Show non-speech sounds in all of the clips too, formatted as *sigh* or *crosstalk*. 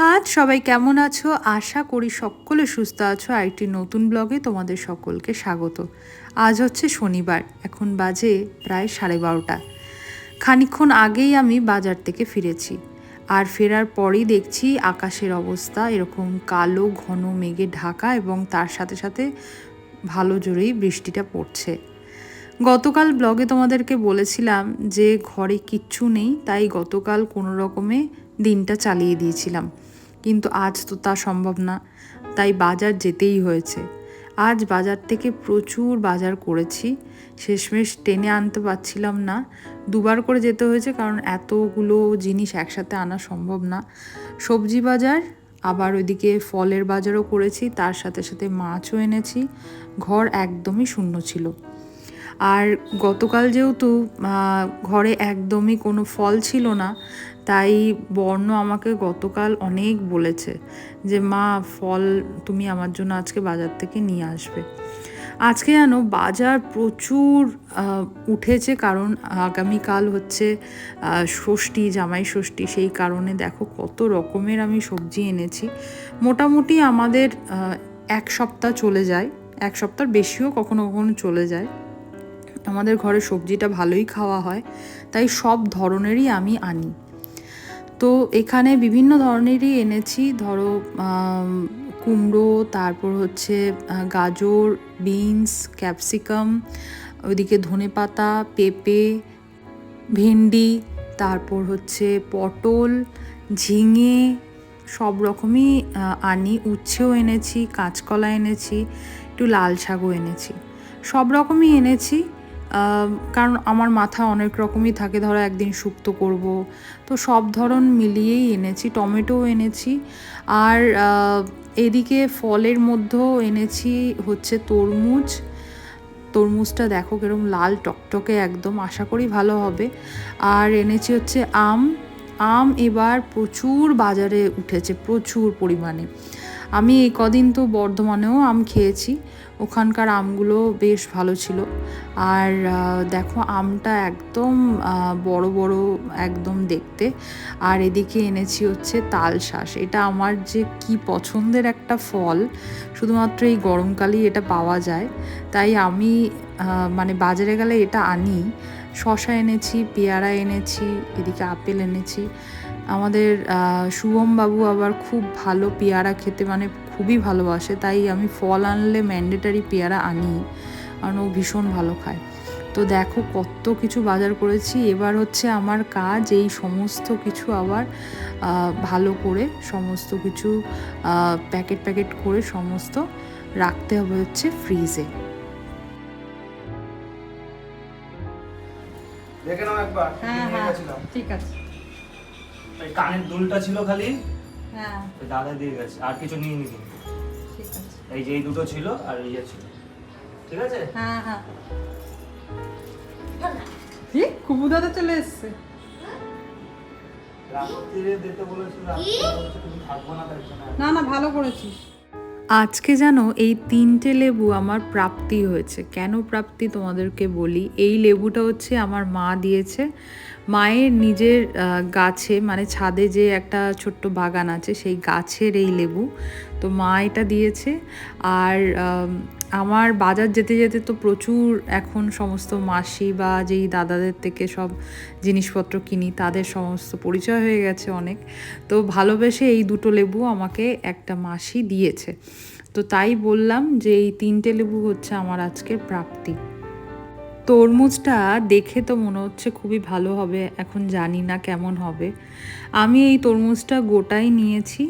সুপ্রভাত সবাই কেমন আছো? আশা করি সকলে সুস্থ আছো। আর একটি নতুন ব্লগে তোমাদের সকলকে স্বাগত। আজ হচ্ছে শনিবার, এখন বাজে প্রায় সাড়ে বারোটা। খানিকক্ষণ আগেই আমি বাজার থেকে ফিরেছি। আর ফেরার পরেই দেখছি আকাশের অবস্থা এরকম কালো, ঘন মেঘে ঢাকা এবং তার সাথে সাথে ভালো জোরেই বৃষ্টিটা পড়ছে। গতকাল ব্লগে তোমাদেরকে বলেছিলাম যে ঘরে কিচ্ছু নেই, তাই গতকাল কোনো রকমে দিনটা চালিয়ে দিয়েছিলাম। কিন্তু আজ তো তা সম্ভব না। তাই বাজার যেতেই হয়েছে। আজ বাজার থেকে প্রচুর বাজার করেছি। শেষমেশ টেনে আনতে পারছিলাম না। দুবার করে যেতে হয়েছে কারণ এতগুলো জিনিস একসাথে আনা সম্ভব না। সবজি বাজার, আবার ওইদিকে ফলের বাজারও করেছি, তার সাথে সাথে মাছও এনেছি। ঘর একদমই শূন্য ছিল। আর গতকাল যেহেতু ঘরে একদমই কোনো ফল ছিল না তাই বর্ণ আমাকে গতকাল অনেক বলেছে যে, মা, ফল তুমি আমার জন্য আজকে বাজার থেকে নিয়ে আসবে। আজকে যেন বাজার প্রচুর উঠেছে কারণ আগামীকাল হচ্ছে ষষ্ঠী, জামাই ষষ্ঠী। সেই কারণে দেখো কত রকমের আমি সবজি এনেছি। মোটামুটি আমাদের এক সপ্তাহ চলে যায়। এক সপ্তাহ বেশিও কখনো কখনো চলে যায়। আমাদের ঘরে সবজিটা ভালোই খাওয়া হয়। তাই সব ধরনেরই আমি আনি। তো এখানে বিভিন্ন ধরনেরই এনেছি। ধরো কুমড়ো, তারপর হচ্ছে গাজর, বিনস, ক্যাপসিকাম, ওইদিকে ধনেপাতা, পেঁপে, ভেন্ডি, তারপর হচ্ছে পটল, ঝিঙে, সব রকমই আনি। উচ্ছেও এনেছি, কাঁচকলা এনেছি, একটু লাল শাকও এনেছি। সব রকমই এনেছি। কারণ আমার মাথা অনেক রকমই থাকে, ধরো একদিন শুক্তো করব। তো সব ধরন মিলিয়েই এনেছি টমেটোও এনেছি, আর এদিকে ফলের মধ্যেও এনেছি হচ্ছে তরমুজ। তরমুজটা দেখো কিরম লাল টকটকে একদম, আশা করি ভালো হবে। আর এনেছি হচ্ছে আম। আম এবার প্রচুর বাজারে উঠেছে, প্রচুর পরিমাণে। আমি এই কদিন তো বর্ধমানেও আম খেয়েছি। ওখানকার আমগুলো বেশ ভালো ছিল। আর দেখো আমটা একদম বড় বড় একদম দেখতে। আর এদিকে এনেছি হচ্ছে তাল শাঁস। এটা আমার যে কি পছন্দের একটা ফল শুধুমাত্র এই গরমকালেই এটা পাওয়া যায়। তাই আমি মানে বাজারে গেলে এটা আনি। শশা এনেছি পেয়ারা এনেছি এদিকে আপেল এনেছি। আমাদের আহ, শুভম বাবু আবার খুব ভালো পেয়ারা খেতে মানে খুবই ভালোবাসে তাই আমি ফল আনলে ম্যান্ডেটারি পেয়ারা আনি কারণ ও ভীষণ ভালো খায়। তো দেখো কত কিছু বাজার করেছি এবার হচ্ছে আমার কাজ এই সমস্ত কিছু আবার ভালো করে সমস্ত কিছু প্যাকেট প্যাকেট করে সমস্ত রাখতে হবে হচ্ছে ফ্রিজে দেখে নাও একবার হ্যাঁ হ্যাঁ ঠিক আছে। কানের দুলটা ছিল খালি হ্যাঁ। দাদা দিয়ে গেছে। আর কিছু নিয়ে নিবি? ঠিক আছে। এই যে এই দুটো ছিল আর এই যে ছিল। ঠিক আছে? হ্যাঁ হ্যাঁ। কি কুবু দাদা চলে এসছে। রাত্রিরে দিতে বলেছিল না না না ভালো করেছিস। আজকে যেন এই তিনটে লেবু আমার প্রাপ্তি হয়েছে। কেন প্রাপ্তি তোমাদেরকে বলি? এই লেবুটা হচ্ছে আমার মা দিয়েছে। মায়ের নিজের গাছে মানে ছাদে যে একটা ছোট্ট বাগান আছে, সেই গাছের এই লেবু। তো মা এটা দিয়েছে। আর আমার বাজার যেতে যেতে তো প্রচুর এখন সমস্ত মাসি বা যেই দাদাদের থেকে সব জিনিসপত্র কিনি, তাদের সমস্ত পরিচয় হয়ে গেছে অনেক। তো ভালোবেসে এই দুটো লেবু আমাকে একটা মাসি দিয়েছে। তো তাই বললাম যে এই তিনটে লেবু হচ্ছে আমার আজকের প্রাপ্তি। তরমুজটা দেখে তো মনে হচ্ছে খুবই ভালো হবে, এখন জানি না কেমন হবে। আমি এই তরমুজটা গোটাই নিয়েছি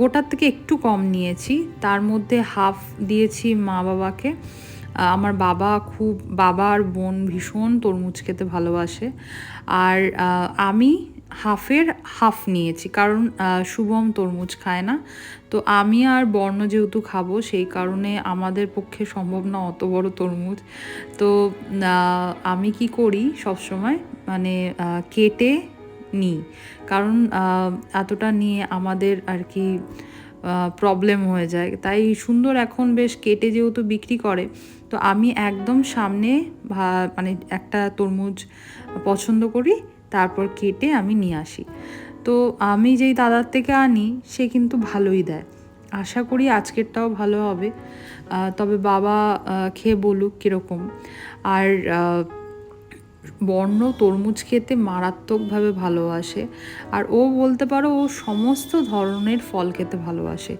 গোটার থেকে একটু কম নিয়েছি, তার মধ্যে হাফ দিয়েছি মা বাবাকে। আমার বাবা খুব, বাবা আর বোন ভীষণ তরমুজ খেতে ভালোবাসে। আর আমি হাফের হাফ নিয়েছি, কারণ শুভম তরমুজ খায় না তো আমি আর বর্ণ যেহেতু খাব, সেই কারণে আমাদের পক্ষে সম্ভব না অত বড় তরমুজ। তো আমি কি করি সবসময়? মানে কেটে নিই। কারণ এতটা নিয়ে আমাদের আর কি প্রবলেম হয়ে যায়। তাই সুন্দর এখন বেশ কেটে যেহেতু বিক্রি করে, তো আমি একদম সামনে মানে একটা তরমুজ পছন্দ করি, তারপর কেটে আমি নিয়ে আসি। তো আমি যেই দাদার থেকে আনি, সে কিন্তু ভালোই দেয়। আশা করি আজকেরটাও ভালো হবে। তবে বাবা খেয়ে বলুক কীরকম। আর বর্ণ তরমুজ খেতে মারাত্মকভাবে ভালোবাসে। আর ও বলতে পারো, ও সমস্ত ধরনের ফল খেতে ভালোবাসে।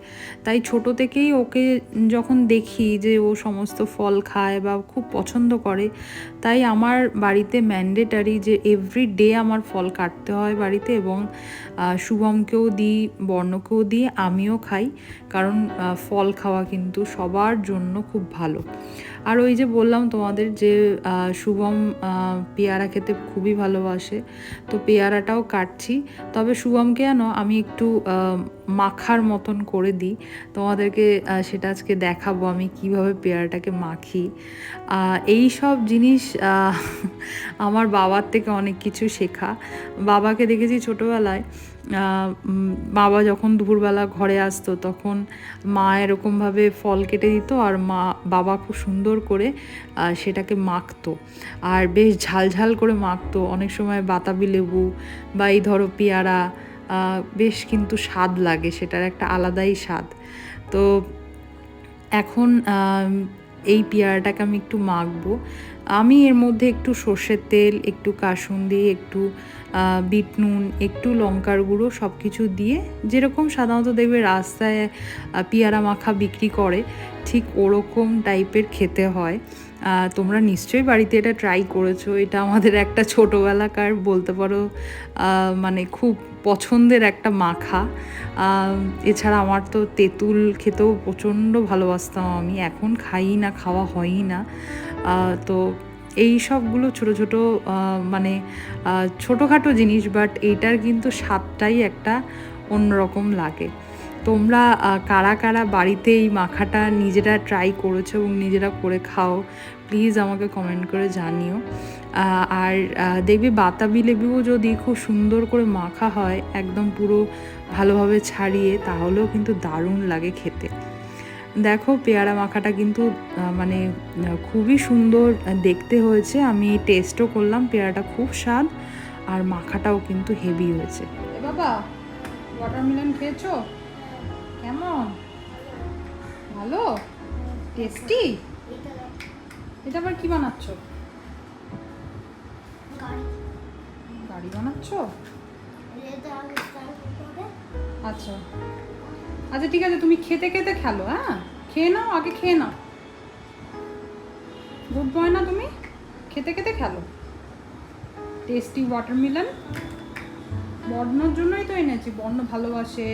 তাই ছোট থেকেই ওকে যখন দেখি যে ও সমস্ত ফল খায় বা খুব পছন্দ করে, তাই আমার বাড়িতে ম্যান্ডেটারি যে এভরি ডে আমার ফল কাটতে হয় বাড়িতে এবং শুভমকেও দিই, বর্ণকেও দিই, আমিও খাই। কারণ ফল খাওয়া কিন্তু সবার জন্য খুব ভালো। আর ওই যে বললাম তোমাদের যে শুভম পেয়ারা খেতে খুবই ভালোবাসে, তো পেয়ারাটাও কাটছি। তবে শুভমকে জানো আমি একটু মাখার মতন করে দিই। তোমাদেরকে সেটা আজকে দেখাবো আমি কীভাবে পেয়ারাটাকে মাখি। এই সব জিনিস *laughs* আমার বাবার থেকে অনেক কিছু শেখা। বাবাকে দেখেছি ছোটোবেলায় বাবা যখন দুপুরবেলা ঘরে আসতো তখন মা এরকমভাবে ফল কেটে দিত আর মা, বাবা খুব সুন্দর করে সেটাকে মাখতো। আর বেশ ঝালঝাল করে মাখতো। অনেক সময় বাতাবি লেবু বা এই ধরো পেয়ারা বেশ কিন্তু স্বাদ লাগে, সেটার একটা আলাদাই স্বাদ। তো এখন এই পেয়ারাটাকে আমি একটু মাখবো। আমি এর মধ্যে একটু সর্ষের তেল, একটু কাসুন্দি, একটু বিট নুন, একটু লঙ্কার গুঁড়ো সব কিছু দিয়ে যেরকম সাধারণত দেখবে রাস্তায় পিয়ারা মাখা বিক্রি করে, ঠিক ওরকম টাইপের খেতে হয়। তোমরা নিশ্চয়ই বাড়িতে এটা ট্রাই করেছ। এটা আমাদের একটা ছোটোবেলাকার বলতে পারো মানে খুব পছন্দের একটা মাখা। এছাড়া আমার তো তেঁতুল খেতেও প্রচণ্ড ভালোবাসতাম আমি। এখন খাই না, খাওয়া হয়ই না। তো এই সবগুলো ছোটো ছোটো মানে ছোটোখাটো জিনিস বাট এইটার কিন্তু স্বাদটাই একটা অন্যরকম লাগে। তোমরা কারা কারা বাড়িতে এই মাখাটা নিজেরা ট্রাই করেছ এবং নিজেরা করে খাও প্লিজ আমাকে কমেন্ট করে জানিও। আর দেখবি বাতাবি লেবুও যদি খুব সুন্দর করে মাখা হয়, একদম পুরো ভালোভাবে ছাড়িয়ে, তাহলেও কিন্তু দারুণ লাগে খেতে। দেখো পেয়ারা মাখাটা কিন্তু মানে খুবই সুন্দর দেখতে হয়েছে। আমি টেস্টও করলাম পেয়ারাটা খুব স্বাদ আর মাখাটাও কিন্তু হেভি হয়েছে। বাবা ওয়াটারমেলন খেয়েছো? কেমন? ভালো? টেস্টি এটা আবার কি বানাচ্ছ? গাড়ি বানাচ্ছ? আচ্ছা। আচ্ছা ঠিক আছে, তুমি খেতে খেতে খেলো হ্যাঁ? খেয়ে নাও, আগে খেয়ে নাও। গুড বয় না তুমি? খেতে খেতে খেলো। টেস্টি ওয়াটারমেলন বর্ণর জন্যই তো এনেছি, বর্ণ ভালোবাসে।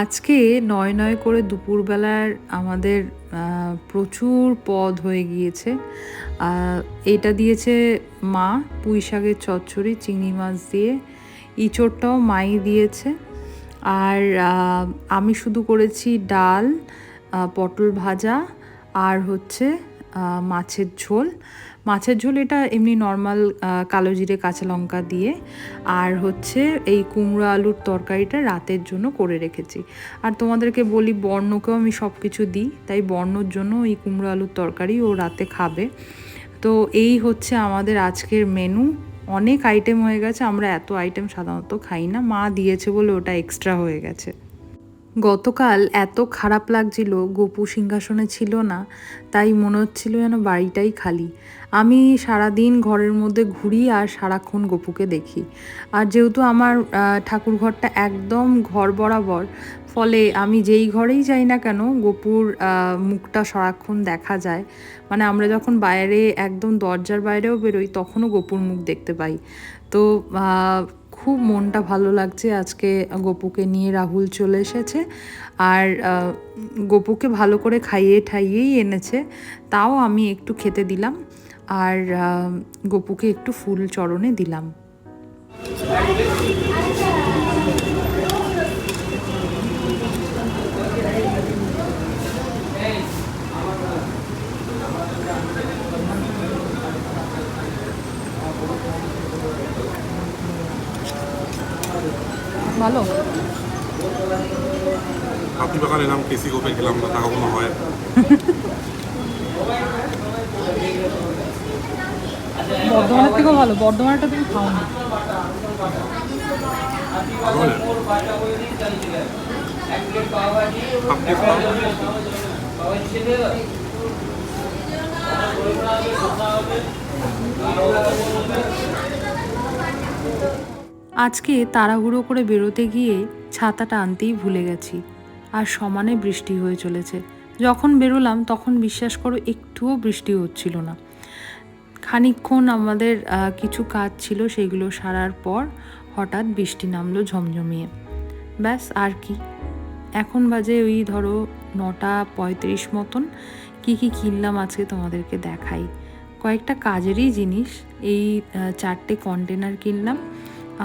আজকে নয় নয় করে দুপুরবেলার আমাদের প্রচুর পদ হয়ে গিয়েছে। এটা দিয়েছে মা পুঁই শাকের চচ্চড়ি, চিংড়ি মাছ দিয়ে। ইঁচড়টাও মাই দিয়েছে। আর আমি শুধু করেছি ডাল পটল ভাজা আর হচ্ছে মাছের ঝোল। মাছের ঝোল এটা এমনি নর্মাল কালো জিরে কাঁচা লঙ্কা দিয়ে আর হচ্ছে এই কুমড়ো আলুর তরকারিটা রাতের জন্য করে রেখেছি। আর তোমাদেরকে বলি, বর্ণকেও আমি সব কিছু দিই, তাই বর্ণর জন্য এই কুমড়ো আলুর তরকারি ও রাতে খাবে। তো এই হচ্ছে আমাদের আজকের মেনু অনেক আইটেম হয়ে গেছে আমরা এত আইটেম সাধারণত খাই না। মা দিয়েছে বলে ওটা এক্সট্রা হয়ে গেছে। গতকাল এত খারাপ লাগছিল গোপু সিংহাসনে ছিল না তাই মনে হচ্ছিল যেন বাড়িটাই খালি। আমি সারাদিন ঘরের মধ্যে ঘুরি আর সারাক্ষণ গোপুকে দেখি। আর যেহেতু আমার আহ, ঠাকুরঘরটা একদম ঘর বরাবর ফলে আমি যেই ঘরেই যাই না কেন গোপুর মুখটা সারাক্ষণ দেখা যায়। মানে আমরা যখন বাইরে একদম দরজার বাইরেও বেরোই, তখনও গোপুর মুখ দেখতে পাই। তো খুব মনটা ভালো লাগছে আজকে গোপুকে নিয়ে রাহুল চলে এসেছে। আর গোপুকে ভালো করে খাইয়ে ঠাইয়েই এনেছে। তাও আমি একটু খেতে দিলাম। আর গোপুকে একটু ফুল চরণে দিলাম। ভালো? হাতিবাগান এলাম কেসি গোপে গেলাম না তা কখনো হয়। বর্ধমানের থেকেও ভালো বর্ধমানটা তুমি খাও না খাও। আজকে তাড়াহুড়ো করে বেরোতে গিয়ে ছাতাটা আনতেই ভুলে গেছি। আর সমানে বৃষ্টি হয়ে চলেছে। যখন বেরোলাম তখন বিশ্বাস করো একটুও বৃষ্টি হচ্ছিল না। খানিকক্ষণ আমাদের কিছু কাজ ছিল সেগুলো সারার পর হঠাৎ বৃষ্টি নামলো ঝমঝমিয়ে। ব্যাস, আর কি? এখন বাজে ওই ধরো নটা পঁয়ত্রিশ মতন। কি কি কিনলাম আজকে তোমাদেরকে দেখাই। কয়েকটা কাজেরই জিনিস। এই চারটে কন্টেনার কিনলাম।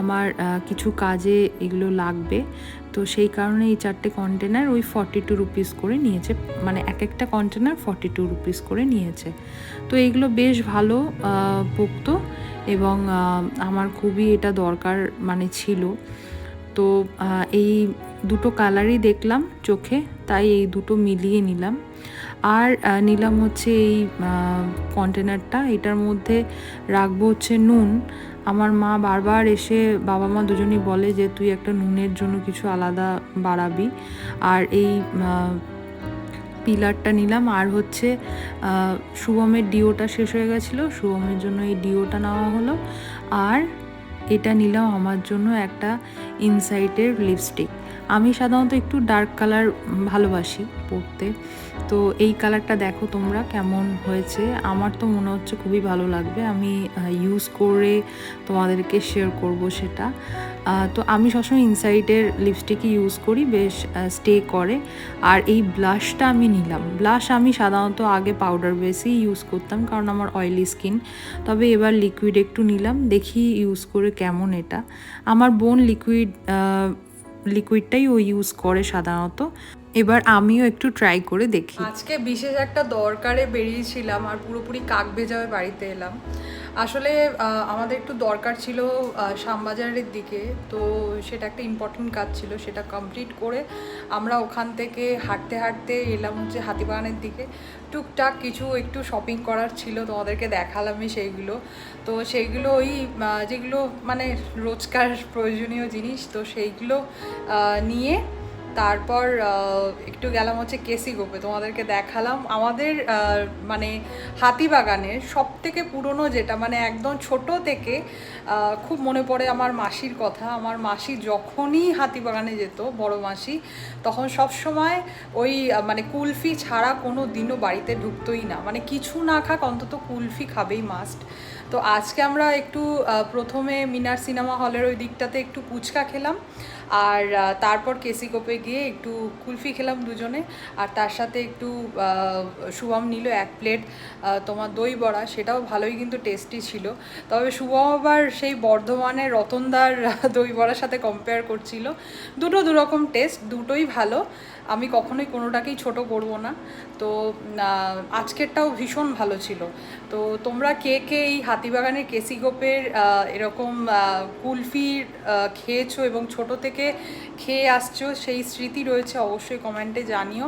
আমার কিছু কাজে এগুলো লাগবে। তো সেই কারণে এই চারটে কন্টেনার ওই ফর্টি টু রুপিস করে নিয়েছে। মানে এক একটা কন্টেনার ফর্টি টু রুপিস করে নিয়েছে। তো এইগুলো বেশ ভালো পোক্ত এবং আমার খুবই এটা দরকার মানে ছিল। তো এই দুটো কালারই দেখলাম চোখে, তাই এই দুটো মিলিয়ে নিলাম। আর নিলাম হচ্ছে এই কন্টেনারটা এটার মধ্যে রাখব হচ্ছে নুন। আমার মা বারবার এসে বাবা মা দুজনই বলে যে, তুই একটা নুনের জন্য কিছু আলাদা বাড়াবি। আর এই পিলারটা নিলাম। আর হচ্ছে শুভমের ডিওটা শেষ হয়ে গেছিল। শুভমের জন্য এই ডিওটা নেওয়া হলো। আর এটা নিলাম আমার জন্য একটা ইনসাইটের লিপস্টিক আমি সাধারণত একটু ডার্ক কালার ভালোবাসি পরতে। তো এই কালারটা দেখো তোমরা কেমন হয়েছে। আমার তো মনে হচ্ছে খুবই ভালো লাগবে। আমি ইউজ করে তোমাদেরকে শেয়ার করব সেটা। তো আমি সবসময় ইনসাইডের লিপস্টিকই ইউজ করি, বেশ স্টে করে। আর এই ব্লাশটা আমি নিলাম। ব্লাশ আমি সাধারণত আগে পাউডার বেসই ইউজ করতাম, কারণ আমার অয়েলি স্কিন তবে এবার লিকুইড একটু নিলাম, দেখি ইউজ করে কেমন এটা। আমার বোন লিকুইড লিকুইডটাই ও ইউজ করে সাধারণত। এবার আমিও একটু ট্রাই করে দেখি। আজকে বিশেষ একটা দরকারে বেরিয়েছিলাম আর পুরোপুরি কাক ভেজাবে বাড়িতে এলাম। আসলে আমাদের একটু দরকার ছিল শ্যামবাজারের দিকে, তো সেটা একটা ইম্পর্টেন্ট কাজ ছিল, সেটা কমপ্লিট করে আমরা ওখান থেকে হাঁটতে হাঁটতে এলাম হচ্ছে হাতিবাগানের দিকে। টুকটাক কিছু একটু শপিং করার ছিল, তোমাদেরকে দেখালামই সেইগুলো। তো সেইগুলো ওই যেগুলো মানে রোজকার প্রয়োজনীয় জিনিস, তো সেইগুলো নিয়ে তারপর একটু গেলাম হচ্ছে কেসি গোপে তোমাদেরকে দেখালাম। আমাদের মানে হাতিবাগানের সব থেকে পুরনো যেটা মানে একদম ছোট থেকে খুব মনে পড়ে আমার মাসির কথা। আমার মাসি যখনই হাতিবাগানে যেত, বড় মাসি, তখন সব সময় ওই মানে কুলফি ছাড়া কোনো দিনও বাড়িতে ঢুকতোই না। মানে কিছু না খাক, অন্তত কুলফি খাবেই মাস্ট তো আজকে আমরা একটু প্রথমে মিনার সিনেমা হলের ওই দিকটাতে একটু ফুচকা খেলাম, আর তারপর কেসি কোপে গিয়ে একটু কুলফি খেলাম দুজনে, আর তার সাথে একটু শুভম নিল এক প্লেট তোমার দই বড়া, সেটাও ভালোই কিন্তু টেস্টি ছিল। তবে শুভম আবার সেই বর্ধমানের রতনদার দই বড়ার সাথে কম্পেয়ার করছিল। দুটো দুরকম টেস্ট দুটোই ভালো আমি কখনোই কোনোটাকেই ছোট করব না। তো আজকেরটাও ভীষণ ভালো ছিল। তো তোমরা কে কে এই হাতিবাগানের কেসি গোপের এরকম কুলফি খেয়েছো এবং ছোট থেকে খেয়ে আসছো সেই স্মৃতি রয়েছে অবশ্যই কমেন্টে জানিও।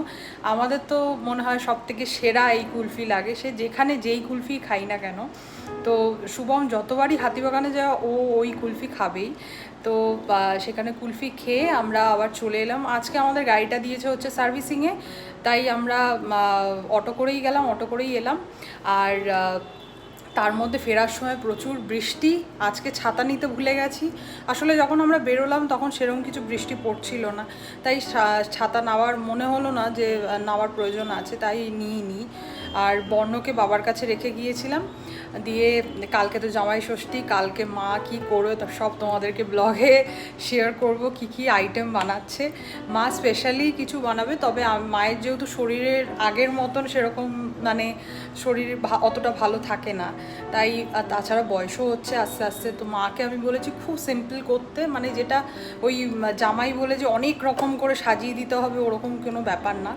আমাদের তো মনে হয় সব থেকে সেরা এই কুলফি লাগে। সে যেখানে যেই কুলফি খাই না কেন তো শুভম যতবারই হাতিবাগানে যাওয়া ও ওই কুলফি খাবেই। তো সেখানে কুলফি খেয়ে আমরা আবার চলে এলাম। আজকে আমাদের গাড়িটা দিয়েছে হচ্ছে সার্ভিসিংয়ে, তাই আমরা অটো করেই গেলাম, অটো করেই এলাম। আর তার মধ্যে ফেরার সময় প্রচুর বৃষ্টি, আজকে ছাতা নিতে ভুলে গেছি। আসলে যখন আমরা বেরোলাম তখন সেরকম কিছু বৃষ্টি পড়ছিল না। তাই ছাতা নেওয়ার মনে হলো না যে, নেওয়ার প্রয়োজন আছে, তাই নিই নি আর বর্ণকে বাবার কাছে রেখে গিয়েছিলাম। দিয়ে কালকে তো জামাই ষষ্ঠী, কালকে মা কি করবে সব তোমাদেরকে ব্লগে শেয়ার করব, কি কি আইটেম বানাচ্ছে। মা স্পেশালি কিছু বানাবে, তবে মায়ের যেহেতু শরীরের আগের মতন সেরকম মানে শরীর অতটা ভালো থাকে না। তাই তাছাড়া বয়সও হচ্ছে আস্তে আস্তে। তো মাকে আমি বলেছি খুব সিম্পল করতে মানে যেটা ওই জামাই বলে যে অনেক রকম করে সাজিয়ে দিতে হবে, ওরকম কোনো ব্যাপার না।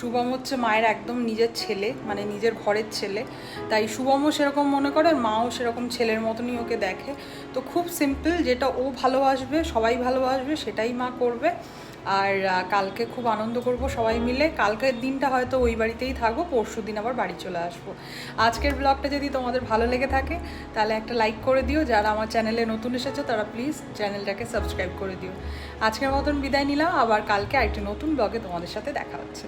শুভম হচ্ছে মায়ের একদম নিজের ছেলে মানে নিজের ঘরের ছেলে। তাই শুভমও সেরকম মনে করে আর মাও সেরকম ছেলের মতনই ওকে দেখে। তো খুব সিম্পল যেটা ও ভালোবাসবে সবাই ভালোবাসবে সেটাই মা করবে। আর কালকে খুব আনন্দ করব সবাই মিলে। কালকের দিনটা হয়তো ওই বাড়িতেই থাকব, পরশু দিন আবার বাড়ি চলে আসব। আজকের ব্লগটা যদি তোমাদের ভালো লেগে থাকে, তাহলে একটা লাইক করে দিও। যারা আমার চ্যানেলে নতুন এসেছ, তারা প্লিজ চ্যানেলটাকে সাবস্ক্রাইব করে দিও। আজকের মতন বিদায় নিলাম। আবার কালকে আরেকটি নতুন ব্লগে তোমাদের সাথে দেখা হচ্ছে।